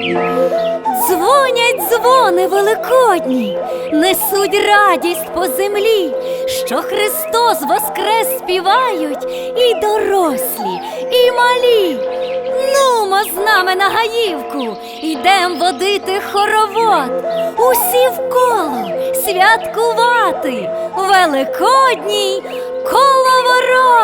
Дзвонять дзвони великодні, несуть радість по землі, що Христос воскрес співають і дорослі, і малі. Нумо з нами на гаївку, йдем водити хоровод, усі вколо святкувати великодній коловорот.